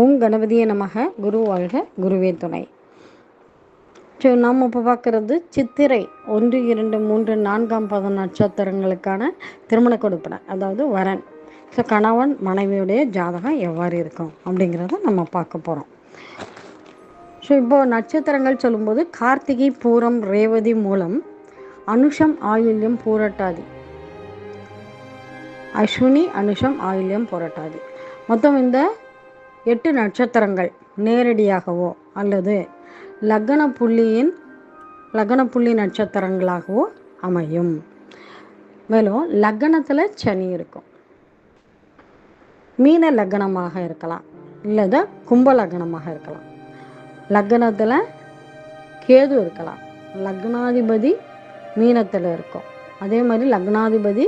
ஓம் கணபதியே நமக. குரு வாழ்க குருவே துணை. ஸோ நாம் இப்போ பார்க்குறது சித்திரை ஒன்று இரண்டு மூன்று நான்காம் பத நட்சத்திரங்களுக்கான திருமண கொடுப்பினை அதாவது வரன். ஸோ கணவன் மனைவியுடைய ஜாதகம் எவ்வாறு இருக்கும் அப்படிங்கிறத நம்ம பார்க்க போகிறோம் ஸோ இப்போ நட்சத்திரங்கள் சொல்லும்போது கார்த்திகை பூரம் ரேவதி மூலம் அனுஷம் ஆயுள்யம் பூரட்டாதி. அஸ்வினி அனுஷம் ஆயுள்யம் பூரட்டாதி. மொத்தம் இந்த எட்டு நட்சத்திரங்கள் நேரடியாகவோ அல்லது லக்ன புள்ளியின் லக்ன புள்ளி நட்சத்திரங்களாகவோ அமையும். மேலும் லக்னத்தில் சனி இருக்கும். மீன லக்னமாக இருக்கலாம். இல்லது கும்ப லக்னமாக இருக்கலாம். லக்னத்தில் கேது இருக்கலாம். லக்னாதிபதி மீனத்தில் இருக்கும். அதே மாதிரி லக்னாதிபதி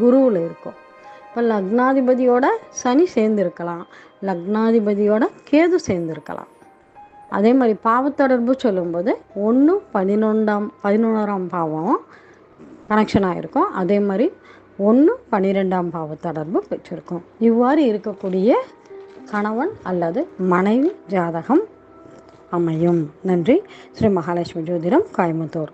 குருவில் இருக்கும். இப்போ லக்னாதிபதியோட சனி சேர்ந்துருக்கலாம். லக்னாதிபதியோட கேது சேர்ந்துருக்கலாம். அதே மாதிரி பாவத்தொடர்பு சொல்லும்போது ஒன்று பதினொன்றாம் பதினொன்றாம் பாவம் கனெக்ஷனாக இருக்கும் அதே மாதிரி ஒன்று பன்னிரெண்டாம் பாவத்தொடர்பு பெற்றிருக்கும். இவ்வாறு இருக்கக்கூடிய கணவன் அல்லது மனைவி ஜாதகம் அமையும். நன்றி. ஸ்ரீ மகாலட்சுமி ஜோதிடம் கோயம்புத்தூர்.